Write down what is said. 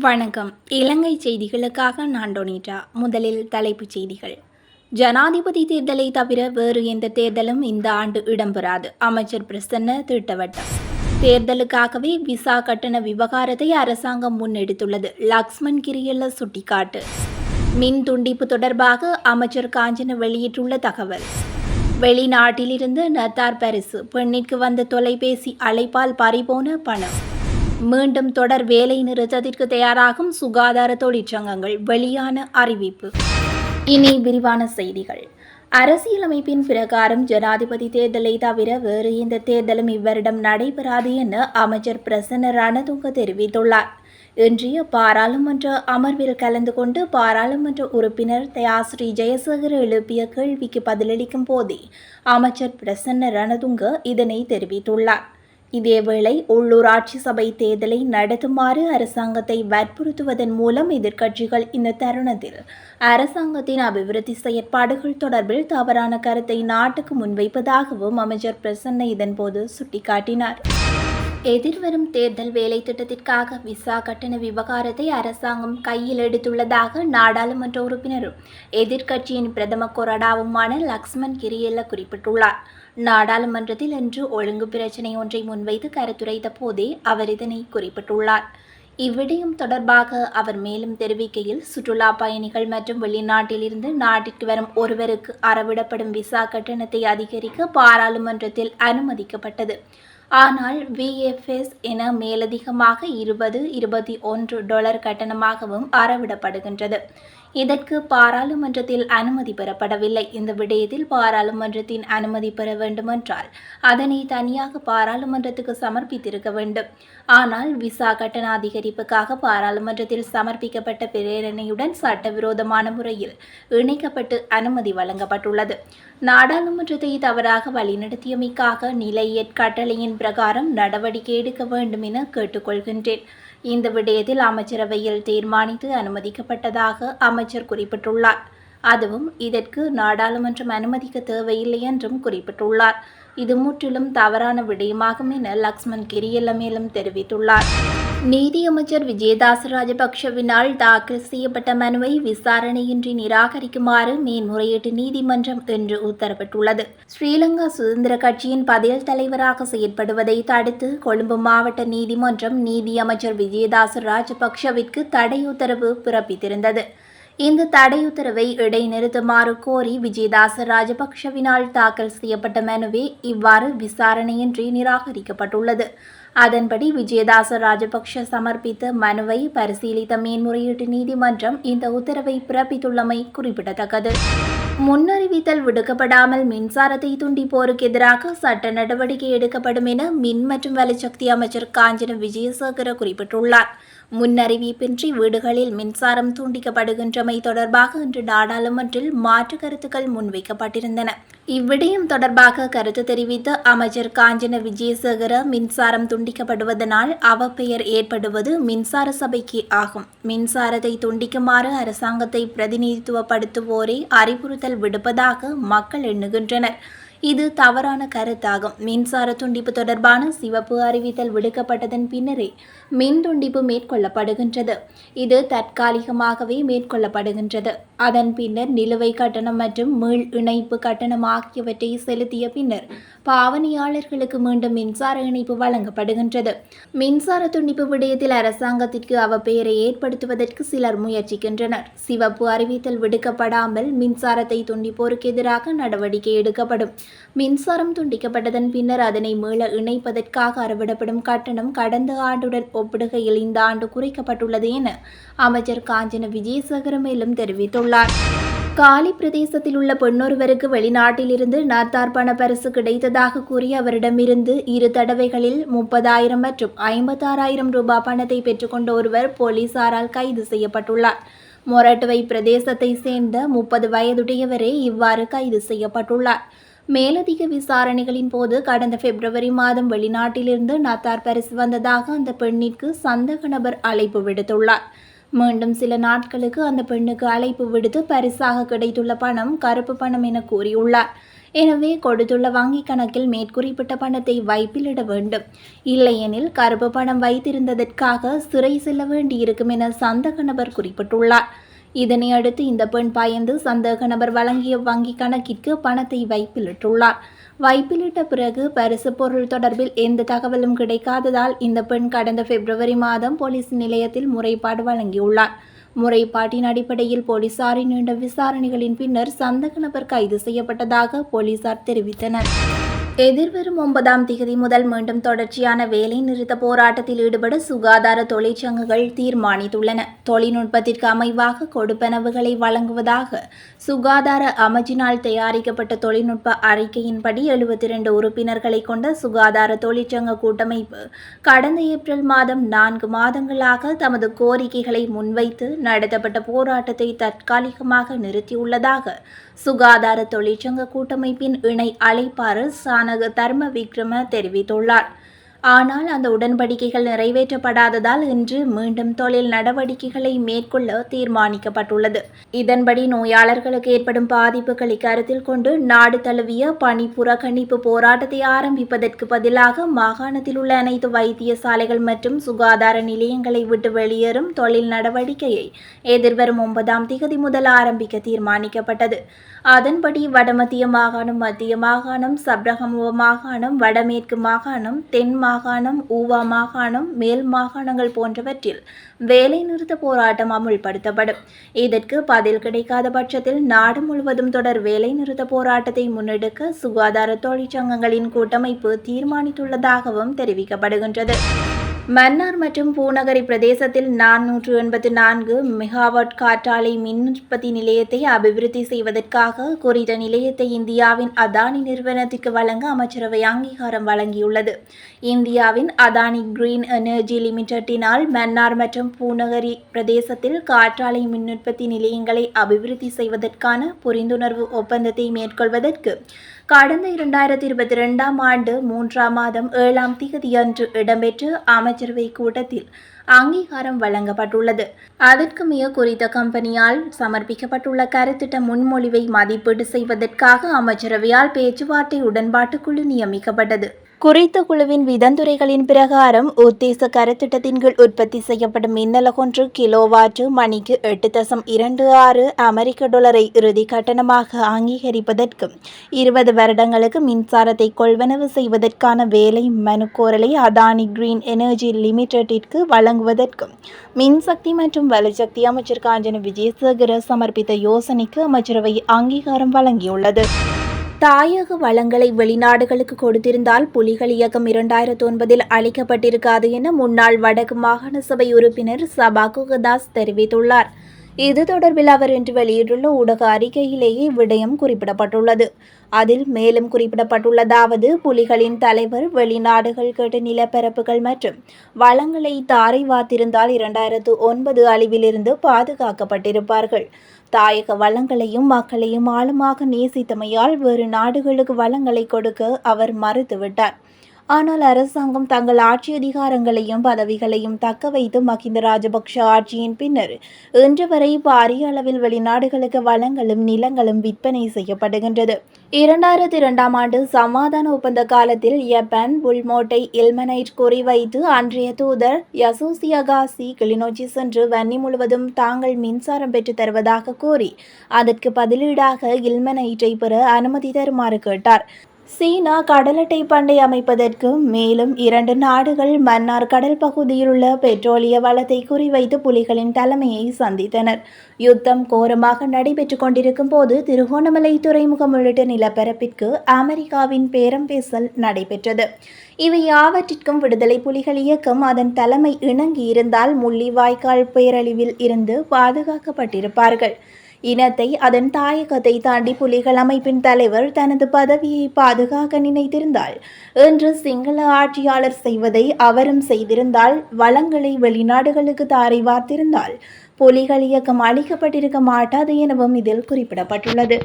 வணக்கம். இலங்கை செய்திகளுக்காக நான் டொனிட்டா. முதலில் தலைப்புச் செய்திகள். ஜனாதிபதி தேர்தலை தவிர வேறு எந்த தேர்தலும் இந்த ஆண்டு இடம்பெறாது. அமைச்சர் பிரசன்ன திட்டவட்டம். தேர்தலுக்காகவே விசா கட்டண விவகாரத்தை அரசாங்கம் முன்னெடுத்துள்ளது. லக்ஷ்மன் கிரியல்ல சுட்டிக்காட்டு. மின் துண்டிப்பு தொடர்பாக அமைச்சர் காஞ்சன வெளியிட்டுள்ள தகவல். வெளிநாட்டிலிருந்து நத்தார் பரிசு. பெண்ணிற்கு வந்த தொலைபேசி அழைப்பால் பறிபோன பணம். மீண்டும் தொடர் வேலை நிறுத்தத்திற்கு தயாராகும் சுகாதார தொழிற்சங்கங்கள் வெளியான அறிவிப்பு. இனி விரிவான செய்திகள். அரசியலமைப்பின் பிரகாரம் ஜனாதிபதி தேர்தலை தவிர வேறு எந்த தேர்தலும் இவ்வரிடம் நடைபெறாது என அமைச்சர் பிரசன்ன ரணதுங்க தெரிவித்துள்ளார். இன்றைய பாராளுமன்ற அமர்வில் கலந்து கொண்டு பாராளுமன்ற உறுப்பினர் தயாஸ்ரீ ஜெயசேகர் எழுப்பிய கேள்விக்கு பதிலளிக்கும் போதே அமைச்சர் பிரசன்ன ரணதுங்க இதனை தெரிவித்துள்ளார். இதேவேளை உள்ளூராட்சி சபை தேர்தலை நடத்துமாறு அரசாங்கத்தை வற்புறுத்துவதன் மூலம் எதிர்க்கட்சிகள் இந்த தருணத்தில் அரசாங்கத்தின் அபிவிருத்தி செயற்பாடுகள் தொடர்பில் தவறான கருத்தை நாட்டுக்கு முன்வைப்பதாகவும் அமைச்சர் பிரசன்ன இதன்போது சுட்டிக்காட்டினார். எதிர்வரும் தேர்தல் வேலை திட்டத்திற்காக விசா கட்டண விவகாரத்தை அரசாங்கம் கையில் எடுத்துள்ளதாக நாடாளுமன்ற உறுப்பினரும் எதிர்க்கட்சியின் பிரதம கொறடாவுமான லக்ஷ்மண் கிரியல்ல குறிப்பிட்டுள்ளார். நாடாளுமன்றத்தில் இன்று ஒழுங்கு பிரச்சினை ஒன்றை முன்வைத்து கருத்துரைத்த போதே அவர் இதனை குறிப்பிட்டுள்ளார். இவ்விடயம் தொடர்பாக அவர் மேலும் தெரிவிக்கையில் சுற்றுலா பயணிகள் மற்றும் வெளிநாட்டிலிருந்து நாட்டிற்கு வரும் ஒருவருக்கு அறவிடப்படும் விசா கட்டணத்தை அதிகரிக்க பாராளுமன்றத்தில் அனுமதிக்கப்பட்டது. ஆனால் விஎஃப்எஸ் என மேலதிகமாக இருபது இருபத்தி ஒன்று டாலர் கட்டணமாகவும் அறவிடப்படுகின்றது. இதற்கு பாராளுமன்றத்தில் அனுமதி பெறப்படவில்லை. இந்த விடயத்தில் பாராளுமன்றத்தின் அனுமதி பெற வேண்டுமென்றால் அதனை தனியாக பாராளுமன்றத்துக்கு சமர்ப்பித்திருக்க வேண்டும். ஆனால் விசா கட்டண அதிகரிப்புக்காக பாராளுமன்றத்தில் சமர்ப்பிக்கப்பட்ட பிரேரணையுடன் சட்டவிரோதமான முறையில் இணைக்கப்பட்டு அனுமதி வழங்கப்பட்டுள்ளது. நாடாளுமன்றத்தை தவறாக வழிநடத்தியமைக்காக நிலையற் கட்டளையின் பிரகாரம் நடவடிக்கை எடுக்க வேண்டும் என கேட்டுக்கொள்கின்றேன். இந்த விடயத்தில் அமைச்சரவையில் தீர்மானித்து அனுமதிக்கப்பட்டதாக அமைச்சர் குறிப்பிட்டுள்ளார். அதுவும் இதற்கு நாடாளுமன்றம் அனுமதிக்க தேவையில்லை என்றும் குறிப்பிட்டுள்ளார். இது முற்றிலும் தவறான விடயமாகும் என லக்ஷ்மன் கிரியல்ல மேலும் தெரிவித்துள்ளார். நீதியமைச்சர் விஜயதாச ராஜபக்ஷவினால் தாக்கல் செய்யப்பட்ட மனுவை விசாரணையின்றி நிராகரிக்குமாறு மேன்முறையீட்டு நீதிமன்றம் இன்று உத்தரவிட்டுள்ளது. ஸ்ரீலங்கா சுதந்திர கட்சியின் பதில் தலைவராக செயற்படுவதை தடுத்து கொழும்பு மாவட்ட நீதிமன்றம் நீதியமைச்சர் விஜயதாச ராஜபக்ஷவிற்கு தடை உத்தரவு பிறப்பித்திருந்தது. இந்த தடை உத்தரவை இடைநிறுத்துமாறு கோரி விஜயதாச ராஜபக்ஷவினால் தாக்கல் செய்யப்பட்ட மனுவே இவ்வாறு விசாரணையின்றி நிராகரிக்கப்பட்டுள்ளது. அதன்படி விஜயதாச ராஜபக்ஷ சமர்ப்பித்த மனுவை பரிசீலித்த மேன்முறையீட்டு நீதிமன்றம் இந்த உத்தரவை பிறப்பித்துள்ளமை குறிப்பிடத்தக்கது. முன்னறிவித்தல் விடுக்கப்படாமல் மின்சாரத்தை துண்டிப்போருக்கு எதிராக சட்ட நடவடிக்கை எடுக்கப்படும் என மின் மற்றும் வலுசக்தி அமைச்சர் காஞ்சன விஜயசேகர குறிப்பிட்டுள்ளார். முன்னறிவிப்பின்றி வீடுகளில் மின்சாரம் துண்டிக்கப்படுகின்றமை தொடர்பாக இன்று நாடாளுமன்றில் மாற்று கருத்துக்கள் முன்வைக்கப்பட்டிருந்தன. இவ்விடயம் தொடர்பாக கருத்து தெரிவித்த அமைச்சர் காஞ்சன விஜயசேகர மின்சாரம் துண்டிக்கப்படுவதனால் அவப்பெயர் ஏற்படுவது மின்சார சபைக்கு ஆகும். மின்சாரத்தை துண்டிக்குமாறு அரசாங்கத்தை பிரதிநிதித்துவப்படுத்துவோரே அறிவுறுத்தல் விடுப்பதாக மக்கள் எண்ணுகின்றனர். இது தவறான கருத்தாகும். மின்சார துண்டிப்பு தொடர்பான சிவப்பு அறிவித்தல் விடுக்கப்பட்டதன் பின்னரே மின் துண்டிப்பு மேற்கொள்ளப்படுகின்றது. இது தற்காலிகமாகவே மேற்கொள்ளப்படுகின்றது. அதன் பின்னர் நிலுவை கட்டணம் மற்றும் மீள் இணைப்பு கட்டணம் ஆகியவற்றை செலுத்திய பின்னர் பாவனையாளர்களுக்கு மீண்டும் மின்சார இணைப்பு வழங்கப்படுகின்றது. மின்சார துண்டிப்பு விடயத்தில் அரசாங்கத்திற்கு அவ பெயரை ஏற்படுத்துவதற்கு சிலர் முயற்சிக்கின்றனர். சிவப்பு அறிவித்தல் விடுக்கப்படாமல் மின்சாரத்தை துண்டிப்போருக்கு எதிராக நடவடிக்கை எடுக்கப்படும். மின்சாரம் துண்டிக்கப்பட்டதன் பின்னர் அதனை மீள இணைப்பதற்காக அறவிடப்படும் கட்டணம் கடந்த ஆண்டுடன் ஒப்பிடுகையில் இந்த ஆண்டு குறைக்கப்பட்டுள்ளது என அமைச்சர் காஞ்சன விஜயசேகர மேலும் தெரிவித்துள்ளார். காலி பிரதேசத்தில் உள்ள பெண்ணொருவருக்கு வெளிநாட்டிலிருந்து நாத்தார் பண பரிசு கிடைத்ததாக கூறி அவரிடமிருந்து இரு தடவைகளில் முப்பதாயிரம் மற்றும் ஐம்பத்தாறாயிரம் ரூபாய் பணத்தை பெற்றுக்கொண்ட ஒருவர் போலீசாரால் கைது செய்யப்பட்டுள்ளார். மொரட்டுவை பிரதேசத்தை சேர்ந்த முப்பது வயதுடையவரே இவ்வாறு கைது செய்யப்பட்டுள்ளார். மேலதிக விசாரணைகளின் போது கடந்த பிப்ரவரி மாதம் வெளிநாட்டிலிருந்து நத்தார் பரிசு வந்ததாக அந்த பெண்ணிற்கு சந்தக நபர் அழைப்பு விடுத்துள்ளார். மீண்டும் சில நாட்களுக்கு அந்த பெண்ணுக்கு அழைப்பு விடுத்து பரிசாக கிடைத்துள்ள பணம் கருப்பு பணம் என கூறியுள்ளார். எனவே கொடுத்துள்ள வங்கிக் கணக்கில் மேற்குறிப்பிட்ட பணத்தை வைப்பிலிட வேண்டும். இல்லையெனில் கருப்பு பணம் வைத்திருந்ததற்காக சிறை செல்ல வேண்டியிருக்கும் என சந்தக நபர் குறிப்பிட்டுள்ளார். இதனை அடுத்து இந்த பெண் பயந்து சந்தேக நபர் வழங்கிய வங்கி கணக்கிற்கு பணத்தை வைப்பிலிட்டுள்ளார். வைப்பிலிட்ட பிறகு பரிசு பொருள் தொடர்பில் எந்த தகவலும் கிடைக்காததால் இந்த பெண் கடந்த பிப்ரவரி மாதம் போலீஸ் நிலையத்தில் முறைப்பாடு வழங்கியுள்ளார். முறைப்பாட்டின் அடிப்படையில் போலீசாரின் நீண்ட விசாரணைகளின் பின்னர் சந்தக நபர் கைது செய்யப்பட்டதாக போலீசார் தெரிவித்தனர். எதிர்வரும் ஒன்பதாம் திகதி முதல் மீண்டும் தொடர்ச்சியான வேலை நிறுத்த போராட்டத்தில் ஈடுபட சுகாதார தொழிற்சங்கங்கள் தீர்மானித்துள்ளன. தொழில்நுட்பத்திற்கு அமைவாக கொடுப்பனவுகளை வழங்குவதாக சுகாதார அமைச்சினால் தயாரிக்கப்பட்ட தொழில்நுட்ப அறிக்கையின்படி எழுபத்தி இரண்டு உறுப்பினர்களை கொண்ட சுகாதார தொழிற்சங்க கூட்டமைப்பு கடந்த ஏப்ரல் மாதம் நான்கு மாதங்களாக தமது கோரிக்கைகளை முன்வைத்து நடத்தப்பட்ட போராட்டத்தை தற்காலிகமாக நிறுத்தியுள்ளதாக சுகாதார தொழிற்சங்க கூட்டமைப்பின் இணை அழைப்பாளர் சானக தர்ம விக்ரம தெரிவித்துள்ளார். ஆனால் அந்த உடன்படிக்கைகள் நிறைவேற்றப்படாததால் இன்று மீண்டும் தொழில் நடவடிக்கைகளை மேற்கொள்ள தீர்மானிக்கப்பட்டுள்ளது. இதன்படி நோயாளர்களுக்கு ஏற்படும் பாதிப்புகளை கருத்தில் கொண்டு நாடு தழுவிய பணி புறக்கணிப்பு போராட்டத்தை ஆரம்பிப்பதற்கு பதிலாக மாகாணத்தில் உள்ள அனைத்து வைத்தியசாலைகள் மற்றும் சுகாதார நிலையங்களை விட்டு வெளியேறும் தொழில் நடவடிக்கையை எதிர்வரும் ஒன்பதாம் திகதி முதல் ஆரம்பிக்க தீர்மானிக்கப்பட்டது. அதன்படி வடமத்திய மாகாணம் மத்திய மாகாணம் சப்ரகமுவ மாகாணம் வடமேற்கு மாகாணம் தென் மாகாணம் ஊவா மாகாணம் மேல் மாகாணங்கள் போன்றவற்றில் வேலைநிறுத்த போராட்டம் அமுல்படுத்தப்படும். இதற்கு பதில் கிடைக்காத பட்சத்தில் நாடு முழுவதும் தொடர் வேலைநிறுத்த போராட்டத்தை முன்னெடுக்க சுகாதார தொழிற்சங்கங்களின் கூட்டமைப்பு தீர்மானித்துள்ளதாகவும் தெரிவிக்கப்படுகின்றது. மன்னார் மற்றும் பூநகரி பிரதேசத்தில் நானூற்று எண்பத்தி நான்கு மெகாவாட் காற்றாலை மின் உற்பத்தி நிலையத்தை அபிவிருத்தி செய்வதற்காக குறித்த நிலையத்தை இந்தியாவின் அதானி நிறுவனத்திற்கு வழங்க அமைச்சரவை அங்கீகாரம் வழங்கியுள்ளது. இந்தியாவின் அதானி கிரீன் எனர்ஜி லிமிடெட்டினால் மன்னார் மற்றும் பூநகரி பிரதேசத்தில் காற்றாலை மின் உற்பத்தி நிலையங்களை அபிவிருத்தி செய்வதற்கான புரிந்துணர்வு ஒப்பந்தத்தை மேற்கொள்வதற்கு கடந்த இரண்டாயிரத்தி இருபத்தி ரெண்டாம் ஆண்டு மூன்றாம் மாதம் ஏழாம் திகதியன்று இடம்பெற்ற அமைச்சரவை கூட்டத்தில் அங்கீகாரம் வழங்கப்பட்டுள்ளது. அதற்கு மிக குறித்த கம்பெனியால் சமர்ப்பிக்கப்பட்டுள்ள கருத்திட்ட முன்மொழிவை மதிப்பீடு செய்வதற்காக அமைச்சரவையால் பேச்சுவார்த்தை உடன்பாட்டுக்குழு நியமிக்கப்பட்டது. குறித்த குழுவின் விதந்துரைகளின் பிரகாரம் உத்தேச கருத்திட்டத்தின் கீழ் உற்பத்தி செய்யப்படும் மின்னலகொன்று கிலோவாட்டு மணிக்கு எட்டு தசம் இரண்டு ஆறு அமெரிக்க டாலரை இறுதி கட்டணமாக அங்கீகரிப்பதற்கும் இருபது வருடங்களுக்கு மின்சாரத்தை கொள்வனவு செய்வதற்கான வேலை மனுக்கோரலை அதானி கிரீன் எனர்ஜி லிமிடெட்டிற்கு வழங்குவதற்கும் மின்சக்தி மற்றும் வலுசக்தி அமைச்சர் காஞ்சன விஜயசேகர சமர்ப்பித்த யோசனைக்கு அமைச்சரவை அங்கீகாரம் வழங்கியுள்ளது. தாயக வளங்களை வெளிநாடுகளுக்கு கொடுத்திருந்தால் புலிகள் இயக்கம் இரண்டாயிரத்தி ஒன்பதில் அளிக்கப்பட்டிருக்காது என முன்னாள் வடக்கு மாகாண சபை உறுப்பினர் சபா குகதாஸ் தெரிவித்துள்ளார். இது தொடர்பில் அவர் இன்று வெளியிட்டுள்ள ஊடக அறிக்கையிலேயே விடயம் குறிப்பிடப்பட்டுள்ளது. அதில் மேலும் குறிப்பிடப்பட்டுள்ளதாவது புலிகளின் தலைவர் வெளிநாடுகள் கேட்ட நிலப்பரப்புகள் மற்றும் வளங்களை தாரை வாத்திருந்தால் இரண்டாயிரத்து ஒன்பது அழிவிலிருந்து பாதுகாக்கப்பட்டிருப்பார்கள். தாயக வளங்களையும் மக்களையும் ஆழமாக நேசித்தமையால் வேறு நாடுகளுக்கு வளங்களை கொடுக்க அவர் மறுத்துவிட்டார். ஆனால் அரசாங்கம் தங்கள் ஆட்சி அதிகாரங்களையும் பதவிகளையும் தக்க வைத்து மஹிந்த ராஜபக்ஷ ஆட்சியின் பின்னர் இன்று வரை பாரிய அளவில் வெளிநாடுகளுக்கு வளங்களும் நிலங்களும் விற்பனை செய்யப்படுகின்றது. இரண்டாயிரத்தி இரண்டாம் ஆண்டு சமாதான ஒப்பந்த காலத்தில் யப்பான் புல்மோட்டை இல்மனைட் குறிவைத்து அன்றைய தூதர் யசோசியகாசி கிளிநொச்சி சென்று வன்னி முழுவதும் தாங்கள் மின்சாரம் பெற்று தருவதாக கூறி அதற்கு பதிலீடாக இல்மனைட்டை பெற அனுமதி தருமாறு கேட்டார். சீனா கடலட்டை பண்டை அமைப்பதற்கு மேலும் இரண்டு நாடுகள் மன்னார் கடல் பகுதியில் உள்ள பெட்ரோலிய வளத்தை குறிவைத்து புலிகளின் தலைமையை சந்தித்தனர். யுத்தம் கோரமாக நடைபெற்று கொண்டிருக்கும் போது திருகோணமலை துறைமுகம் உள்ளிட்ட நிலப்பரப்பிற்கு அமெரிக்காவின் பேரம் பேசல் நடைபெற்றது. இவை யாவற்றிற்கும் விடுதலை புலிகள் இயக்கம் அதன் தலைமை இணங்கி இருந்தால் முள்ளிவாய்க்கால் பேரழிவில் இருந்து பாதுகாக்கப்பட்டிருப்பார்கள். இனத்தை அதன் தாயகத்தை தாண்டி புலிகள் அமைப்பின் தலைவர் தனது பதவியை பாதுகாக்க நினைத்திருந்தால் என்று சிங்கள ஆட்சியாளர் செய்வதை அவரும் செய்திருந்தால் வளங்களை வெளிநாடுகளுக்கு தாரை வார்த்திருந்தால் புலிகள் இயக்கம் அளிக்கப்பட்டிருக்க மாட்டாது எனவும் இதில் குறிப்பிடப்பட்டுள்ளது.